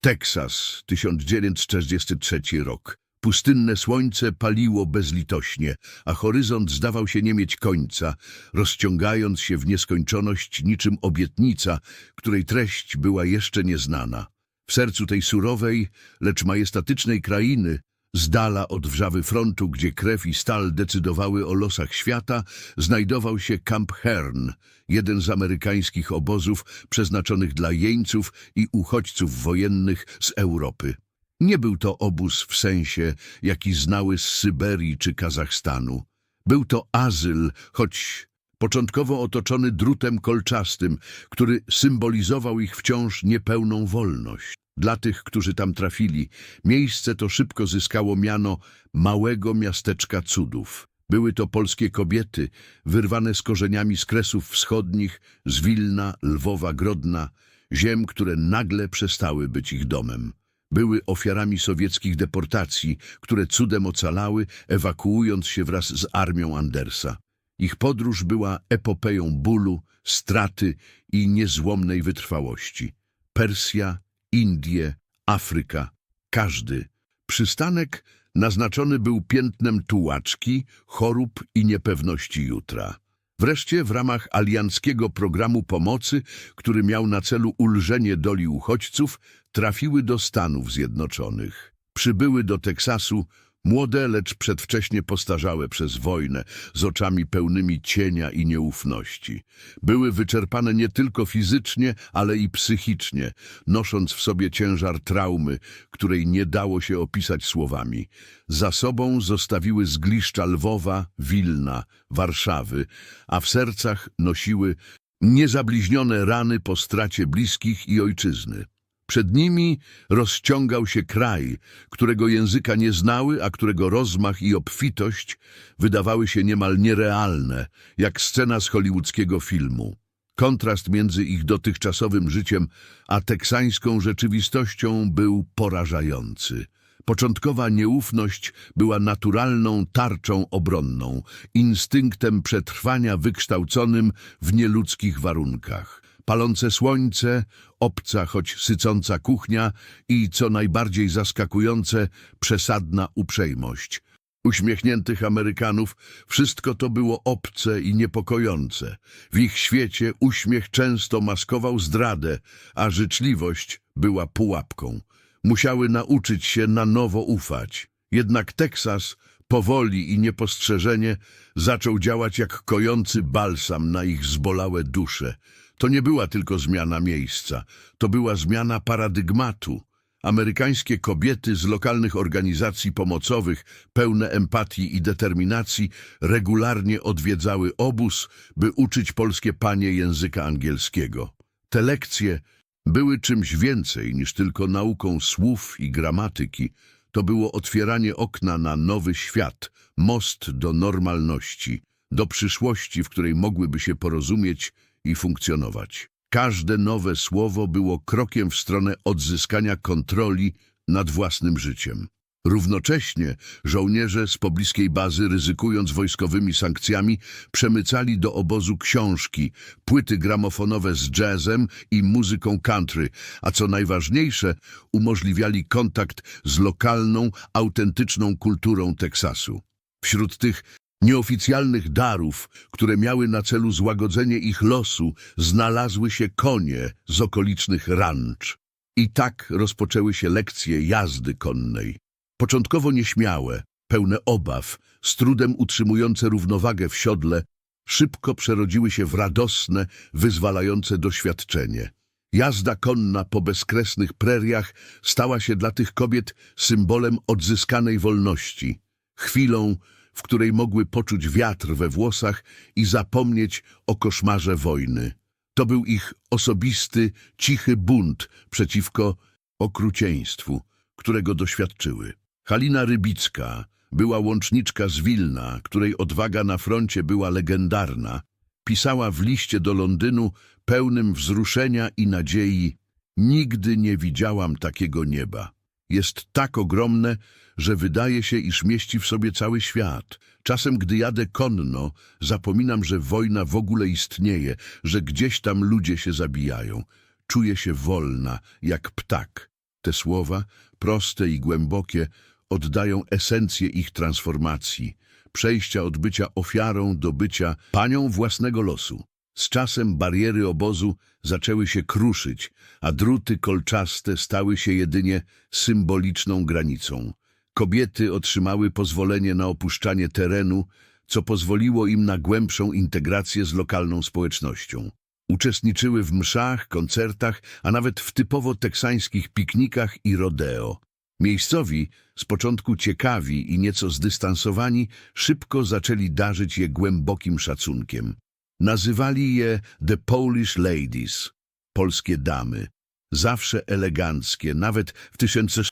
Teksas, 1943 rok. Pustynne słońce paliło bezlitośnie, a horyzont zdawał się nie mieć końca, rozciągając się w nieskończoność niczym obietnica, której treść była jeszcze nieznana. W sercu tej surowej, lecz majestatycznej krainy, z dala od wrzawy frontu, gdzie krew i stal decydowały o losach świata, znajdował się Camp Hearn, jeden z amerykańskich obozów przeznaczonych dla jeńców i uchodźców wojennych z Europy. Nie był to obóz w sensie, jaki znały z Syberii czy Kazachstanu. Był to azyl, choć początkowo otoczony drutem kolczastym, który symbolizował ich wciąż niepełną wolność. Dla tych, którzy tam trafili, miejsce to szybko zyskało miano małego miasteczka cudów. Były to polskie kobiety, wyrwane z korzeniami z Kresów Wschodnich, z Wilna, Lwowa, Grodna, ziem, które nagle przestały być ich domem. Były ofiarami sowieckich deportacji, które cudem ocalały, ewakuując się wraz z armią Andersa. Ich podróż była epopeją bólu, straty i niezłomnej wytrwałości. Persja, Indie, Afryka, każdy. Przystanek naznaczony był piętnem tułaczki, chorób i niepewności jutra. Wreszcie w ramach alianckiego programu pomocy, który miał na celu ulżenie doli uchodźców, trafiły do Stanów Zjednoczonych. Przybyły do Teksasu młode, lecz przedwcześnie postarzałe przez wojnę, z oczami pełnymi cienia i nieufności. Były wyczerpane nie tylko fizycznie, ale i psychicznie, nosząc w sobie ciężar traumy, której nie dało się opisać słowami. Za sobą zostawiły zgliszcza Lwowa, Wilna, Warszawy, a w sercach nosiły niezabliźnione rany po stracie bliskich i ojczyzny. Przed nimi rozciągał się kraj, którego języka nie znały, a którego rozmach i obfitość wydawały się niemal nierealne, jak scena z hollywoodzkiego filmu. Kontrast między ich dotychczasowym życiem a teksańską rzeczywistością był porażający. Początkowa nieufność była naturalną tarczą obronną, instynktem przetrwania wykształconym w nieludzkich warunkach palące słońce, obca, choć sycąca kuchnia i, co najbardziej zaskakujące, przesadna uprzejmość. Uśmiechniętych Amerykanów wszystko to było obce i niepokojące. W ich świecie uśmiech często maskował zdradę, a życzliwość była pułapką. Musiały nauczyć się na nowo ufać. Jednak Teksas powoli i niepostrzeżenie zaczął działać jak kojący balsam na ich zbolałe dusze. To nie była tylko zmiana miejsca, to była zmiana paradygmatu. Amerykańskie kobiety z lokalnych organizacji pomocowych, pełne empatii i determinacji, regularnie odwiedzały obóz, by uczyć polskie panie języka angielskiego. Te lekcje były czymś więcej niż tylko nauką słów i gramatyki. To było otwieranie okna na nowy świat, most do normalności, do przyszłości, w której mogłyby się porozumieć i funkcjonować. Każde nowe słowo było krokiem w stronę odzyskania kontroli nad własnym życiem. Równocześnie żołnierze z pobliskiej bazy, ryzykując wojskowymi sankcjami, przemycali do obozu książki, płyty gramofonowe z jazzem i muzyką country, a co najważniejsze, umożliwiali kontakt z lokalną, autentyczną kulturą Teksasu. Wśród tych Nieoficjalnych darów, które miały na celu złagodzenie ich losu, znalazły się konie z okolicznych rancz. I tak rozpoczęły się lekcje jazdy konnej. Początkowo nieśmiałe, pełne obaw, z trudem utrzymujące równowagę w siodle, szybko przerodziły się w radosne, wyzwalające doświadczenie. Jazda konna po bezkresnych preriach stała się dla tych kobiet symbolem odzyskanej wolności, chwilą, w której mogły poczuć wiatr we włosach i zapomnieć o koszmarze wojny. To był ich osobisty, cichy bunt przeciwko okrucieństwu, którego doświadczyły. Halina Rybicka była łączniczka z Wilna, której odwaga na froncie była legendarna. Pisała w liście do Londynu pełnym wzruszenia i nadziei Nigdy nie widziałam takiego nieba. Jest tak ogromne, że wydaje się, iż mieści w sobie cały świat. Czasem, gdy jadę konno, zapominam, że wojna w ogóle istnieje, że gdzieś tam ludzie się zabijają. Czuję się wolna, jak ptak. Te słowa, proste i głębokie, oddają esencję ich transformacji, przejścia od bycia ofiarą do bycia panią własnego losu. Z czasem bariery obozu zaczęły się kruszyć, a druty kolczaste stały się jedynie symboliczną granicą. Kobiety otrzymały pozwolenie na opuszczanie terenu, co pozwoliło im na głębszą integrację z lokalną społecznością. Uczestniczyły w mszach, koncertach, a nawet w typowo teksańskich piknikach i rodeo. Miejscowi, z początku ciekawi i nieco zdystansowani, szybko zaczęli darzyć je głębokim szacunkiem. Nazywali je The Polish Ladies, polskie damy. Zawsze eleganckie, nawet w tysiące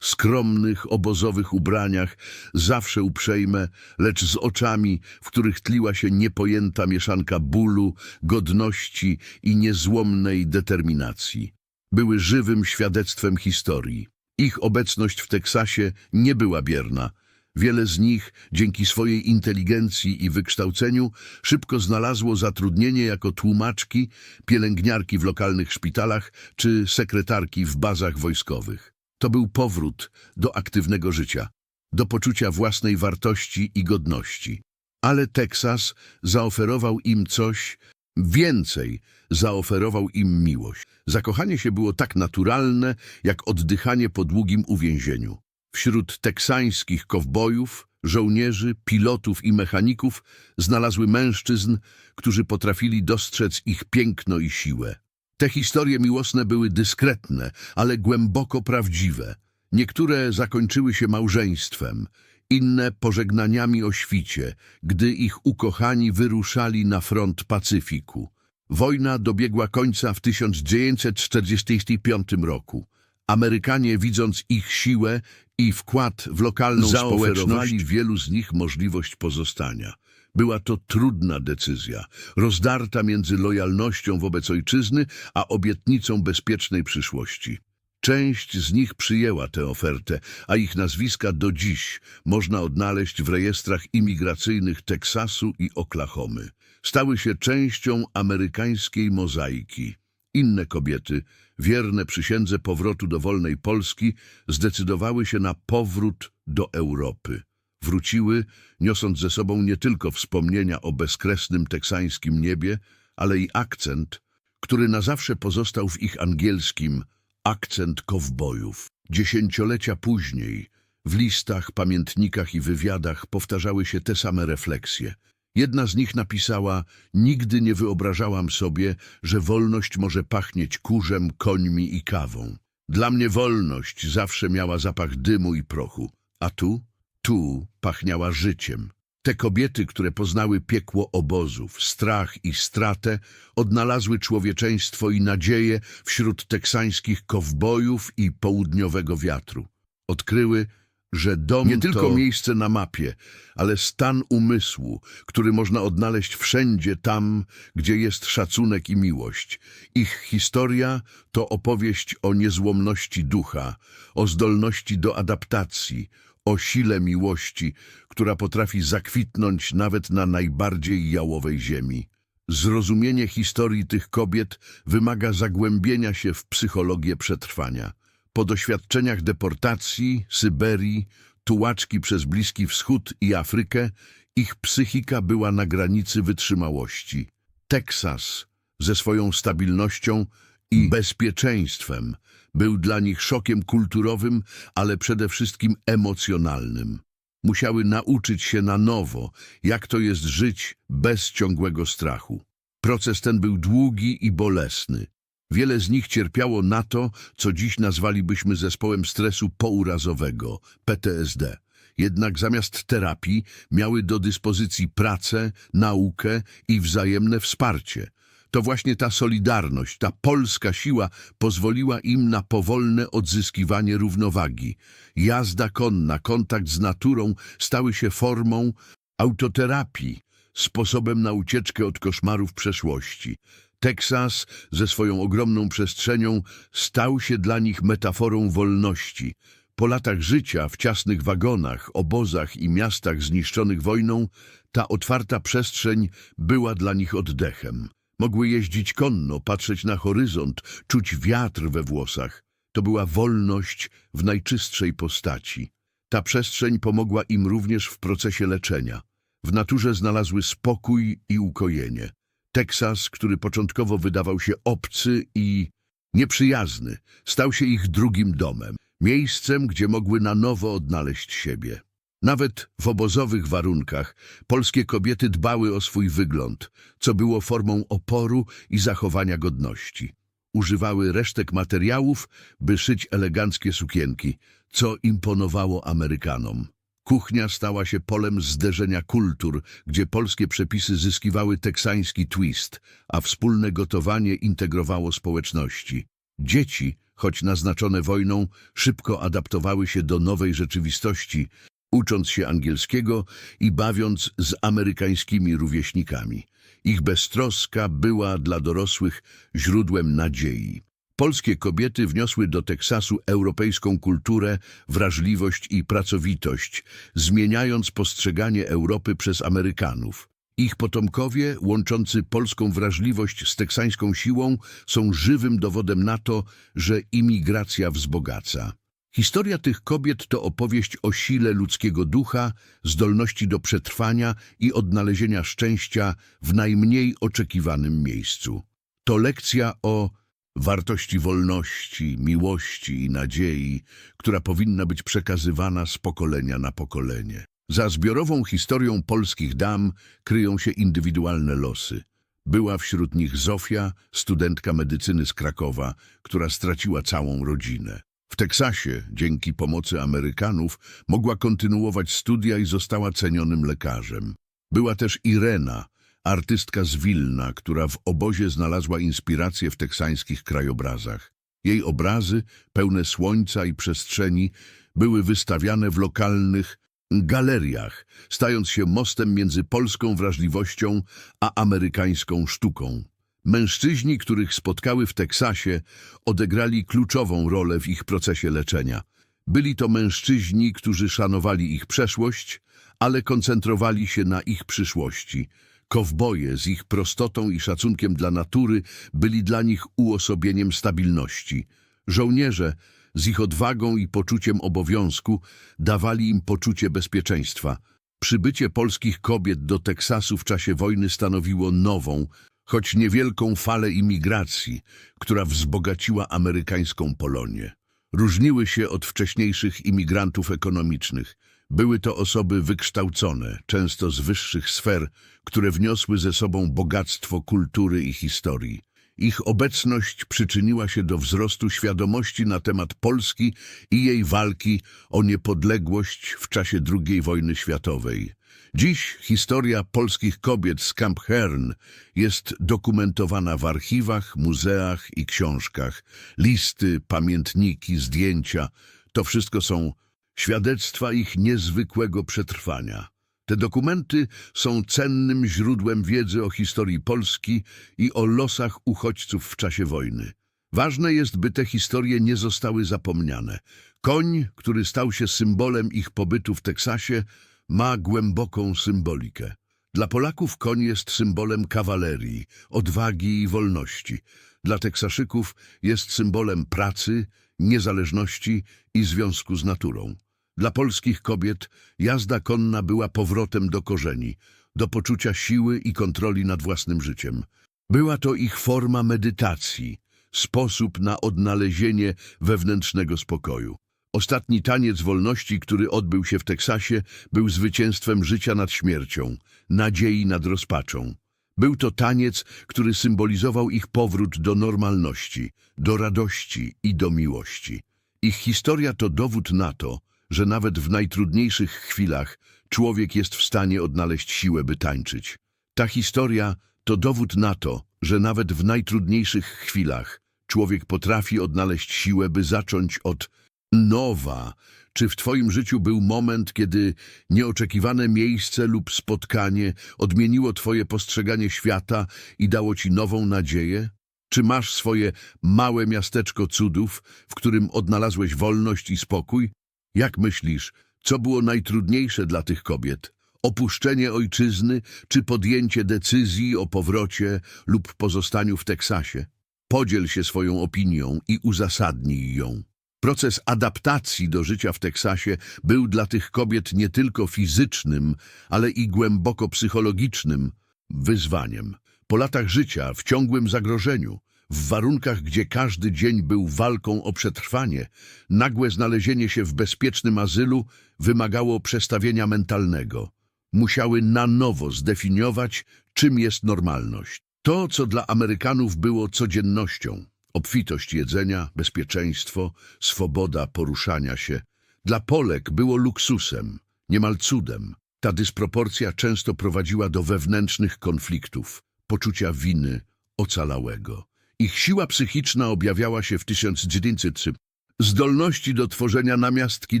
skromnych, obozowych ubraniach, zawsze uprzejme, lecz z oczami, w których tliła się niepojęta mieszanka bólu, godności i niezłomnej determinacji. Były żywym świadectwem historii. Ich obecność w Teksasie nie była bierna. Wiele z nich, dzięki swojej inteligencji i wykształceniu, szybko znalazło zatrudnienie jako tłumaczki, pielęgniarki w lokalnych szpitalach czy sekretarki w bazach wojskowych. To był powrót do aktywnego życia, do poczucia własnej wartości i godności. Ale Teksas zaoferował im coś więcej, zaoferował im miłość. Zakochanie się było tak naturalne, jak oddychanie po długim uwięzieniu. Wśród teksańskich kowbojów, żołnierzy, pilotów i mechaników znalazły mężczyzn, którzy potrafili dostrzec ich piękno i siłę. Te historie miłosne były dyskretne, ale głęboko prawdziwe. Niektóre zakończyły się małżeństwem, inne pożegnaniami o świcie, gdy ich ukochani wyruszali na front Pacyfiku. Wojna dobiegła końca w 1945 roku. Amerykanie, widząc ich siłę i wkład w lokalną społeczność, wielu z nich możliwość pozostania. Była to trudna decyzja, rozdarta między lojalnością wobec ojczyzny, a obietnicą bezpiecznej przyszłości. Część z nich przyjęła tę ofertę, a ich nazwiska do dziś można odnaleźć w rejestrach imigracyjnych Teksasu i Oklahomy. Stały się częścią amerykańskiej mozaiki. Inne kobiety, wierne przysiędze powrotu do wolnej Polski, zdecydowały się na powrót do Europy. Wróciły, niosąc ze sobą nie tylko wspomnienia o bezkresnym teksańskim niebie, ale i akcent, który na zawsze pozostał w ich angielskim akcent kowbojów. Dziesięciolecia później, w listach, pamiętnikach i wywiadach powtarzały się te same refleksje. Jedna z nich napisała, nigdy nie wyobrażałam sobie, że wolność może pachnieć kurzem, końmi i kawą. Dla mnie wolność zawsze miała zapach dymu i prochu, a tu? Tu pachniała życiem. Te kobiety, które poznały piekło obozów, strach i stratę, odnalazły człowieczeństwo i nadzieję wśród teksańskich kowbojów i południowego wiatru. Odkryły, że dom nie tylko miejsce na mapie, ale stan umysłu, który można odnaleźć wszędzie tam, gdzie jest szacunek i miłość. Ich historia to opowieść o niezłomności ducha, o zdolności do adaptacji, o sile miłości, która potrafi zakwitnąć nawet na najbardziej jałowej ziemi. Zrozumienie historii tych kobiet wymaga zagłębienia się w psychologię przetrwania. Po doświadczeniach deportacji, Syberii, tułaczki przez Bliski Wschód i Afrykę, ich psychika była na granicy wytrzymałości. Teksas ze swoją stabilnością i bezpieczeństwem był dla nich szokiem kulturowym, ale przede wszystkim emocjonalnym. Musiały nauczyć się na nowo, jak to jest żyć bez ciągłego strachu. Proces ten był długi i bolesny. Wiele z nich cierpiało na to, co dziś nazwalibyśmy zespołem stresu pourazowego, PTSD. Jednak zamiast terapii miały do dyspozycji pracę, naukę i wzajemne wsparcie. To właśnie ta solidarność, ta polska siła pozwoliła im na powolne odzyskiwanie równowagi. Jazda konna, kontakt z naturą stały się formą autoterapii, sposobem na ucieczkę od koszmarów przeszłości. Teksas ze swoją ogromną przestrzenią stał się dla nich metaforą wolności. Po latach życia w ciasnych wagonach, obozach i miastach zniszczonych wojną, ta otwarta przestrzeń była dla nich oddechem. Mogły jeździć konno, patrzeć na horyzont, czuć wiatr we włosach. To była wolność w najczystszej postaci. Ta przestrzeń pomogła im również w procesie leczenia. W naturze znalazły spokój i ukojenie. Teksas, który początkowo wydawał się obcy i nieprzyjazny, stał się ich drugim domem, miejscem, gdzie mogły na nowo odnaleźć siebie. Nawet w obozowych warunkach polskie kobiety dbały o swój wygląd, co było formą oporu i zachowania godności. Używały resztek materiałów, by szyć eleganckie sukienki, co imponowało Amerykanom. Kuchnia stała się polem zderzenia kultur, gdzie polskie przepisy zyskiwały teksański twist, a wspólne gotowanie integrowało społeczności. Dzieci, choć naznaczone wojną, szybko adaptowały się do nowej rzeczywistości, ucząc się angielskiego i bawiąc z amerykańskimi rówieśnikami. Ich beztroska była dla dorosłych źródłem nadziei. Polskie kobiety wniosły do Teksasu europejską kulturę, wrażliwość i pracowitość, zmieniając postrzeganie Europy przez Amerykanów. Ich potomkowie, łączący polską wrażliwość z teksańską siłą, są żywym dowodem na to, że imigracja wzbogaca. Historia tych kobiet to opowieść o sile ludzkiego ducha, zdolności do przetrwania i odnalezienia szczęścia w najmniej oczekiwanym miejscu. To lekcja o wartości wolności, miłości i nadziei, która powinna być przekazywana z pokolenia na pokolenie. Za zbiorową historią polskich dam kryją się indywidualne losy. Była wśród nich Zofia, studentka medycyny z Krakowa, która straciła całą rodzinę. W Teksasie, dzięki pomocy Amerykanów, mogła kontynuować studia i została cenionym lekarzem. Była też Irena, artystka z Wilna, która w obozie znalazła inspirację w teksańskich krajobrazach. Jej obrazy, pełne słońca i przestrzeni, były wystawiane w lokalnych galeriach, stając się mostem między polską wrażliwością a amerykańską sztuką. Mężczyźni, których spotkały w Teksasie, odegrali kluczową rolę w ich procesie leczenia. Byli to mężczyźni, którzy szanowali ich przeszłość, ale koncentrowali się na ich przyszłości. Kowboje z ich prostotą i szacunkiem dla natury byli dla nich uosobieniem stabilności. Żołnierze z ich odwagą i poczuciem obowiązku dawali im poczucie bezpieczeństwa. Przybycie polskich kobiet do Teksasu w czasie wojny stanowiło nową, choć niewielką falę imigracji, która wzbogaciła amerykańską Polonię. Różniły się od wcześniejszych imigrantów ekonomicznych. Były to osoby wykształcone, często z wyższych sfer, które wniosły ze sobą bogactwo kultury i historii. Ich obecność przyczyniła się do wzrostu świadomości na temat Polski i jej walki o niepodległość w czasie II wojny światowej. Dziś historia polskich kobiet z Camp Hern jest dokumentowana w archiwach, muzeach i książkach. Listy, pamiętniki, zdjęcia to wszystko są świadectwa ich niezwykłego przetrwania. Te dokumenty są cennym źródłem wiedzy o historii Polski i o losach uchodźców w czasie wojny. Ważne jest, by te historie nie zostały zapomniane. Koń, który stał się symbolem ich pobytu w Teksasie, ma głęboką symbolikę. Dla Polaków koń jest symbolem kawalerii, odwagi i wolności. Dla Teksaszyków jest symbolem pracy, niezależności i związku z naturą. Dla polskich kobiet jazda konna była powrotem do korzeni, do poczucia siły i kontroli nad własnym życiem. Była to ich forma medytacji, sposób na odnalezienie wewnętrznego spokoju. Ostatni taniec wolności, który odbył się w Teksasie, był zwycięstwem życia nad śmiercią, nadziei nad rozpaczą. Był to taniec, który symbolizował ich powrót do normalności, do radości i do miłości. Ich historia to dowód na to, że nawet w najtrudniejszych chwilach człowiek jest w stanie odnaleźć siłę, by tańczyć. Ta historia to dowód na to, że nawet w najtrudniejszych chwilach człowiek potrafi odnaleźć siłę, by zacząć od nowa. Czy w Twoim życiu był moment, kiedy nieoczekiwane miejsce lub spotkanie odmieniło Twoje postrzeganie świata i dało Ci nową nadzieję? Czy masz swoje małe miasteczko cudów, w którym odnalazłeś wolność i spokój? Jak myślisz, co było najtrudniejsze dla tych kobiet? Opuszczenie ojczyzny czy podjęcie decyzji o powrocie lub pozostaniu w Teksasie? Podziel się swoją opinią i uzasadnij ją. Proces adaptacji do życia w Teksasie był dla tych kobiet nie tylko fizycznym, ale i głęboko psychologicznym wyzwaniem. Po latach życia w ciągłym zagrożeniu, w warunkach, gdzie każdy dzień był walką o przetrwanie, nagłe znalezienie się w bezpiecznym azylu wymagało przestawienia mentalnego. Musiały na nowo zdefiniować, czym jest normalność. To, co dla Amerykanów było codziennością, obfitość jedzenia, bezpieczeństwo, swoboda poruszania się, dla Polek było luksusem, niemal cudem. Ta dysproporcja często prowadziła do wewnętrznych konfliktów, poczucia winy, ocalałego. Ich siła psychiczna objawiała się w 1903 zdolności do tworzenia namiastki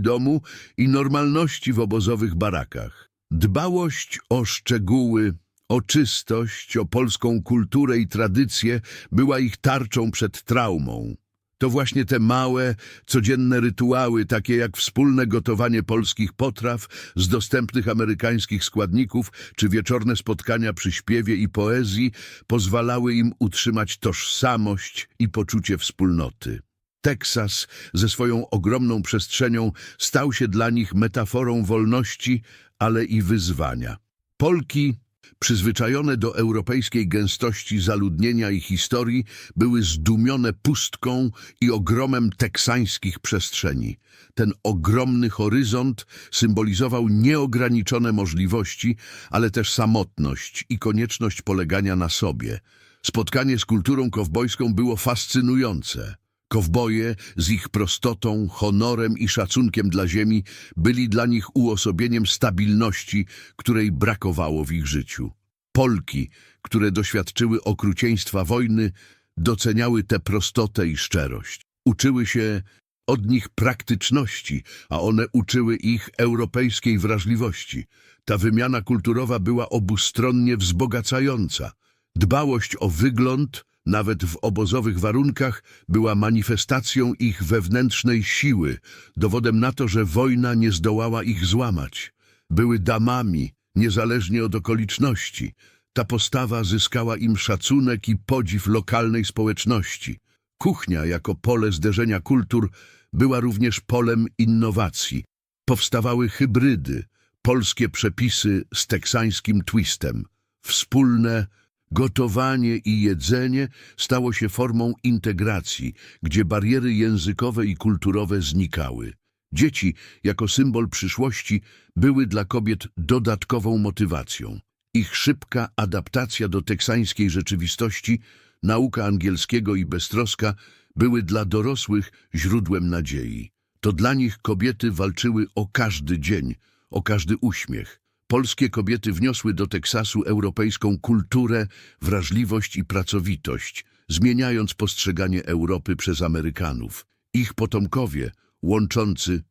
domu i normalności w obozowych barakach. Dbałość o szczegóły, o czystość, o polską kulturę i tradycję była ich tarczą przed traumą. To właśnie te małe, codzienne rytuały, takie jak wspólne gotowanie polskich potraw z dostępnych amerykańskich składników, czy wieczorne spotkania przy śpiewie i poezji, pozwalały im utrzymać tożsamość i poczucie wspólnoty. Teksas ze swoją ogromną przestrzenią stał się dla nich metaforą wolności, ale i wyzwania. Polki, przyzwyczajone do europejskiej gęstości zaludnienia i historii, były zdumione pustką i ogromem teksańskich przestrzeni. Ten ogromny horyzont symbolizował nieograniczone możliwości, ale też samotność i konieczność polegania na sobie. Spotkanie z kulturą kowbojską było fascynujące. Kowboje z ich prostotą, honorem i szacunkiem dla ziemi byli dla nich uosobieniem stabilności, której brakowało w ich życiu. Polki, które doświadczyły okrucieństwa wojny, doceniały tę prostotę i szczerość. Uczyły się od nich praktyczności, a one uczyły ich europejskiej wrażliwości. Ta wymiana kulturowa była obustronnie wzbogacająca. Dbałość o wygląd, nawet w obozowych warunkach, była manifestacją ich wewnętrznej siły, dowodem na to, że wojna nie zdołała ich złamać. Były damami, niezależnie od okoliczności. Ta postawa zyskała im szacunek i podziw lokalnej społeczności. Kuchnia jako pole zderzenia kultur była również polem innowacji. Powstawały hybrydy, polskie przepisy z teksańskim twistem. Wspólne gotowanie i jedzenie stało się formą integracji, gdzie bariery językowe i kulturowe znikały. Dzieci, jako symbol przyszłości, były dla kobiet dodatkową motywacją. Ich szybka adaptacja do teksańskiej rzeczywistości, nauka angielskiego i beztroska były dla dorosłych źródłem nadziei. To dla nich kobiety walczyły o każdy dzień, o każdy uśmiech. Polskie kobiety wniosły do Teksasu europejską kulturę, wrażliwość i pracowitość, zmieniając postrzeganie Europy przez Amerykanów. Ich potomkowie, łączący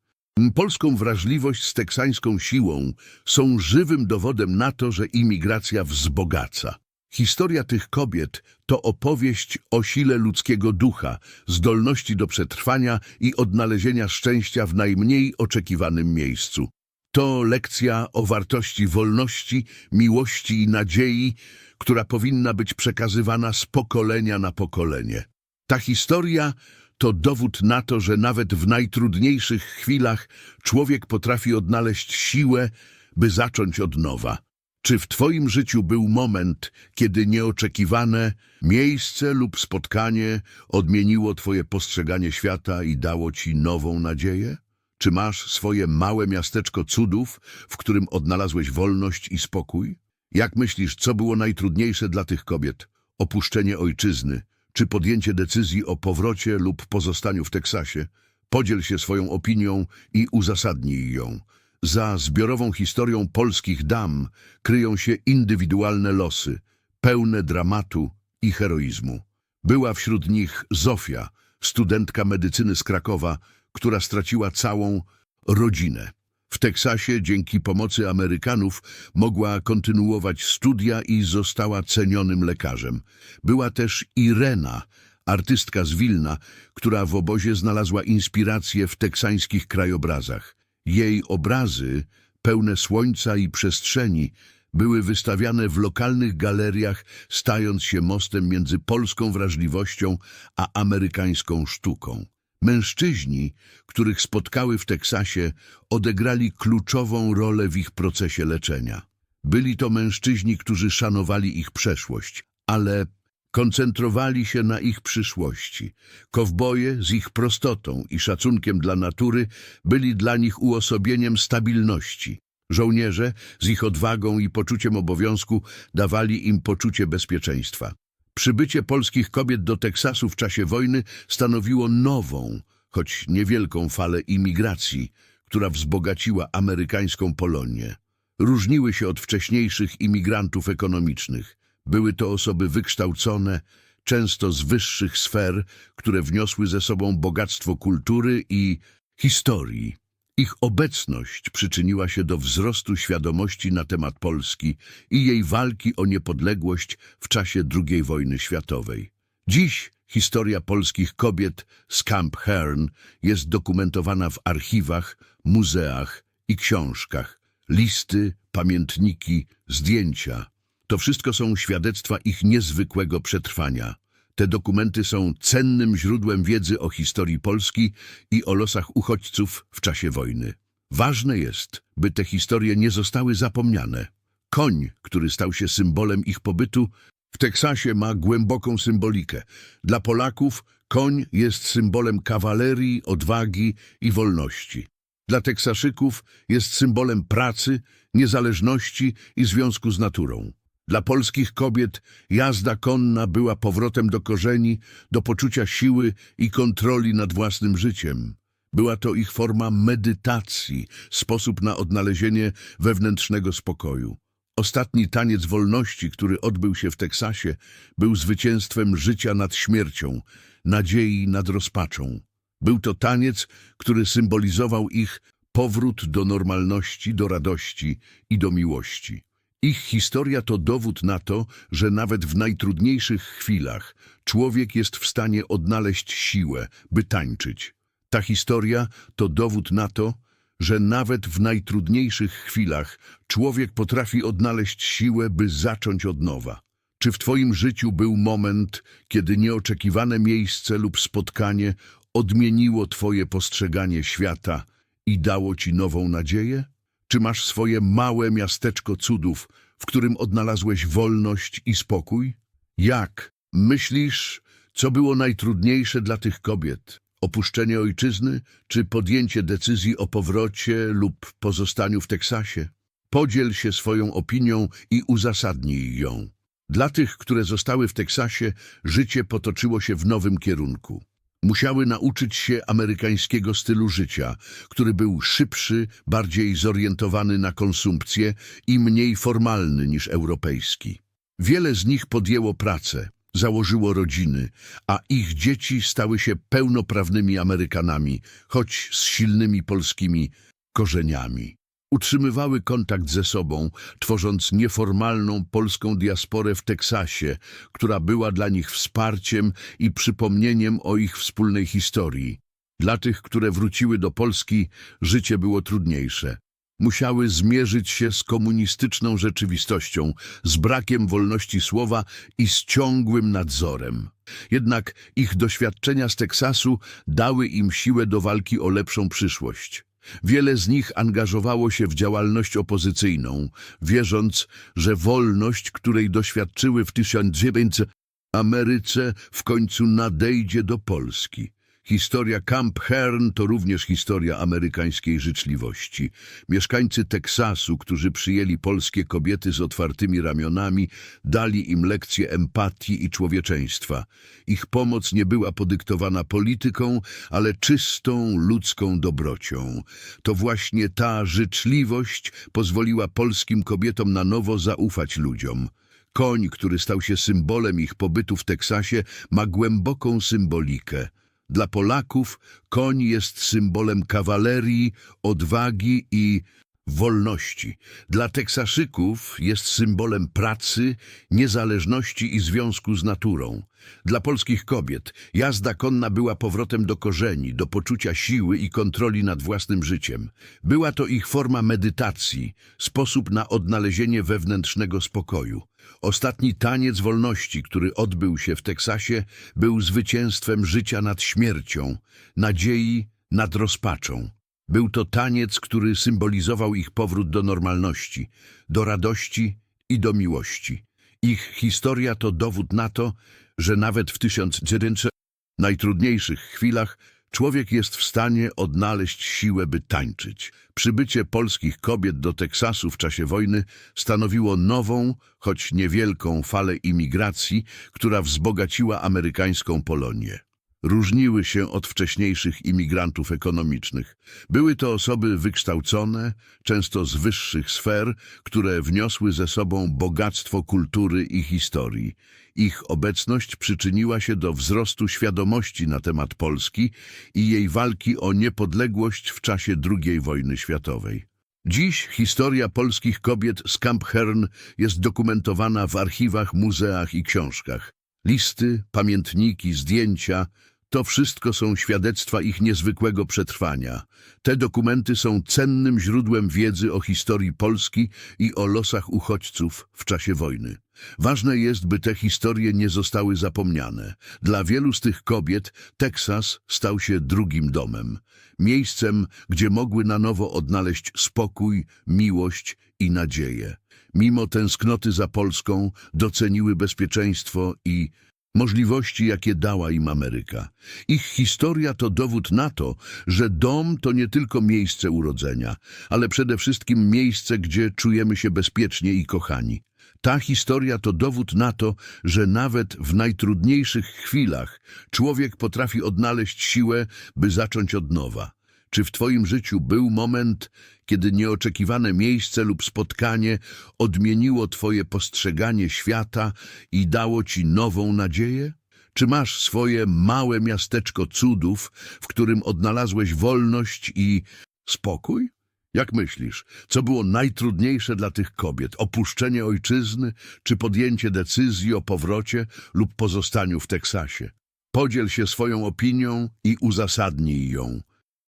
polską wrażliwość z teksańską siłą, są żywym dowodem na to, że imigracja wzbogaca. Historia tych kobiet to opowieść o sile ludzkiego ducha, zdolności do przetrwania i odnalezienia szczęścia w najmniej oczekiwanym miejscu. To lekcja o wartości wolności, miłości i nadziei, która powinna być przekazywana z pokolenia na pokolenie. Ta historia to dowód na to, że nawet w najtrudniejszych chwilach człowiek potrafi odnaleźć siłę, by zacząć od nowa. Czy w Twoim życiu był moment, kiedy nieoczekiwane miejsce lub spotkanie odmieniło Twoje postrzeganie świata i dało Ci nową nadzieję? Czy masz swoje małe miasteczko cudów, w którym odnalazłeś wolność i spokój? Jak myślisz, co było najtrudniejsze dla tych kobiet? Opuszczenie ojczyzny, czy podjęcie decyzji o powrocie lub pozostaniu w Teksasie? Podziel się swoją opinią i uzasadnij ją. Za zbiorową historią polskich dam kryją się indywidualne losy, pełne dramatu i heroizmu. Była wśród nich Zofia, studentka medycyny z Krakowa, która straciła całą rodzinę. W Teksasie dzięki pomocy Amerykanów mogła kontynuować studia i została cenionym lekarzem. Była też Irena, artystka z Wilna, która w obozie znalazła inspirację w teksańskich krajobrazach. Jej obrazy, pełne słońca i przestrzeni, były wystawiane w lokalnych galeriach, stając się mostem między polską wrażliwością a amerykańską sztuką. Mężczyźni, których spotkały w Teksasie, odegrali kluczową rolę w ich procesie leczenia. Byli to mężczyźni, którzy szanowali ich przeszłość, ale koncentrowali się na ich przyszłości. Kowboje z ich prostotą i szacunkiem dla natury byli dla nich uosobieniem stabilności. Żołnierze z ich odwagą i poczuciem obowiązku dawali im poczucie bezpieczeństwa. Przybycie polskich kobiet do Teksasu w czasie wojny stanowiło nową, choć niewielką falę imigracji, która wzbogaciła amerykańską Polonię. Różniły się od wcześniejszych imigrantów ekonomicznych. Były to osoby wykształcone, często z wyższych sfer, które wniosły ze sobą bogactwo kultury i historii. Ich obecność przyczyniła się do wzrostu świadomości na temat Polski i jej walki o niepodległość w czasie II wojny światowej. Dziś historia polskich kobiet z Camp Hearn jest dokumentowana w archiwach, muzeach i książkach. Listy, pamiętniki, zdjęcia. To wszystko są świadectwa ich niezwykłego przetrwania. Te dokumenty są cennym źródłem wiedzy o historii Polski i o losach uchodźców w czasie wojny. Ważne jest, by te historie nie zostały zapomniane. Koń, który stał się symbolem ich pobytu, w Teksasie ma głęboką symbolikę. Dla Polaków koń jest symbolem kawalerii, odwagi i wolności. Dla Teksaszyków jest symbolem pracy, niezależności i związku z naturą. Dla polskich kobiet jazda konna była powrotem do korzeni, do poczucia siły i kontroli nad własnym życiem. Była to ich forma medytacji, sposób na odnalezienie wewnętrznego spokoju. Ostatni taniec wolności, który odbył się w Teksasie, był zwycięstwem życia nad śmiercią, nadziei nad rozpaczą. Był to taniec, który symbolizował ich powrót do normalności, do radości i do miłości. Ich historia to dowód na to, że nawet w najtrudniejszych chwilach człowiek jest w stanie odnaleźć siłę, by tańczyć. Ta historia to dowód na to, że nawet w najtrudniejszych chwilach człowiek potrafi odnaleźć siłę, by zacząć od nowa. Czy w Twoim życiu był moment, kiedy nieoczekiwane miejsce lub spotkanie odmieniło Twoje postrzeganie świata i dało Ci nową nadzieję? Czy masz swoje małe miasteczko cudów, w którym odnalazłeś wolność i spokój? Jak? Myślisz, co było najtrudniejsze dla tych kobiet? Opuszczenie ojczyzny, czy podjęcie decyzji o powrocie lub pozostaniu w Teksasie? Podziel się swoją opinią i uzasadnij ją. Dla tych, które zostały w Teksasie, życie potoczyło się w nowym kierunku. Musiały nauczyć się amerykańskiego stylu życia, który był szybszy, bardziej zorientowany na konsumpcję i mniej formalny niż europejski. Wiele z nich podjęło pracę, założyło rodziny, a ich dzieci stały się pełnoprawnymi Amerykanami, choć z silnymi polskimi korzeniami. Utrzymywały kontakt ze sobą, tworząc nieformalną polską diasporę w Teksasie, która była dla nich wsparciem i przypomnieniem o ich wspólnej historii. Dla tych, które wróciły do Polski, życie było trudniejsze. Musiały zmierzyć się z komunistyczną rzeczywistością, z brakiem wolności słowa i z ciągłym nadzorem. Jednak ich doświadczenia z Teksasu dały im siłę do walki o lepszą przyszłość. Wiele z nich angażowało się w działalność opozycyjną, wierząc, że wolność, której doświadczyły w 1900 Ameryce, w końcu nadejdzie do Polski. Historia Camp Hearn to również historia amerykańskiej życzliwości. Mieszkańcy Teksasu, którzy przyjęli polskie kobiety z otwartymi ramionami, dali im lekcje empatii i człowieczeństwa. Ich pomoc nie była podyktowana polityką, ale czystą ludzką dobrocią. To właśnie ta życzliwość pozwoliła polskim kobietom na nowo zaufać ludziom. Koń, który stał się symbolem ich pobytu w Teksasie, ma głęboką symbolikę. Dla Polaków koń jest symbolem kawalerii, odwagi i wolności. Dla Teksaszyków jest symbolem pracy, niezależności i związku z naturą. Dla polskich kobiet jazda konna była powrotem do korzeni, do poczucia siły i kontroli nad własnym życiem. Była to ich forma medytacji, sposób na odnalezienie wewnętrznego spokoju. Ostatni taniec wolności, który odbył się w Teksasie, był zwycięstwem życia nad śmiercią, nadziei nad rozpaczą. Był to taniec, który symbolizował ich powrót do normalności, do radości i do miłości. Ich historia to dowód na to, że nawet w 1900 najtrudniejszych chwilach człowiek jest w stanie odnaleźć siłę, by tańczyć. Przybycie polskich kobiet do Teksasu w czasie wojny stanowiło nową, choć niewielką falę imigracji, która wzbogaciła amerykańską Polonię różniły się od wcześniejszych imigrantów ekonomicznych. Były to osoby wykształcone, często z wyższych sfer, które wniosły ze sobą bogactwo kultury i historii. Ich obecność przyczyniła się do wzrostu świadomości na temat Polski i jej walki o niepodległość w czasie II wojny światowej. Dziś historia polskich kobiet z Camp Hern jest dokumentowana w archiwach, muzeach i książkach. Listy, pamiętniki, zdjęcia to wszystko są świadectwa ich niezwykłego przetrwania. Te dokumenty są cennym źródłem wiedzy o historii Polski i o losach uchodźców w czasie wojny. Ważne jest, by te historie nie zostały zapomniane. Dla wielu z tych kobiet Teksas stał się drugim domem. Miejscem, gdzie mogły na nowo odnaleźć spokój, miłość i nadzieję. Mimo tęsknoty za Polską doceniły bezpieczeństwo i możliwości, jakie dała im Ameryka. Ich historia to dowód na to, że dom to nie tylko miejsce urodzenia, ale przede wszystkim miejsce, gdzie czujemy się bezpiecznie i kochani. Ta historia to dowód na to, że nawet w najtrudniejszych chwilach człowiek potrafi odnaleźć siłę, by zacząć od nowa. Czy w Twoim życiu był moment, kiedy nieoczekiwane miejsce lub spotkanie odmieniło Twoje postrzeganie świata i dało Ci nową nadzieję? Czy masz swoje małe miasteczko cudów, w którym odnalazłeś wolność i spokój? Jak myślisz, co było najtrudniejsze dla tych kobiet? Opuszczenie ojczyzny, czy podjęcie decyzji o powrocie lub pozostaniu w Teksasie? Podziel się swoją opinią i uzasadnij ją.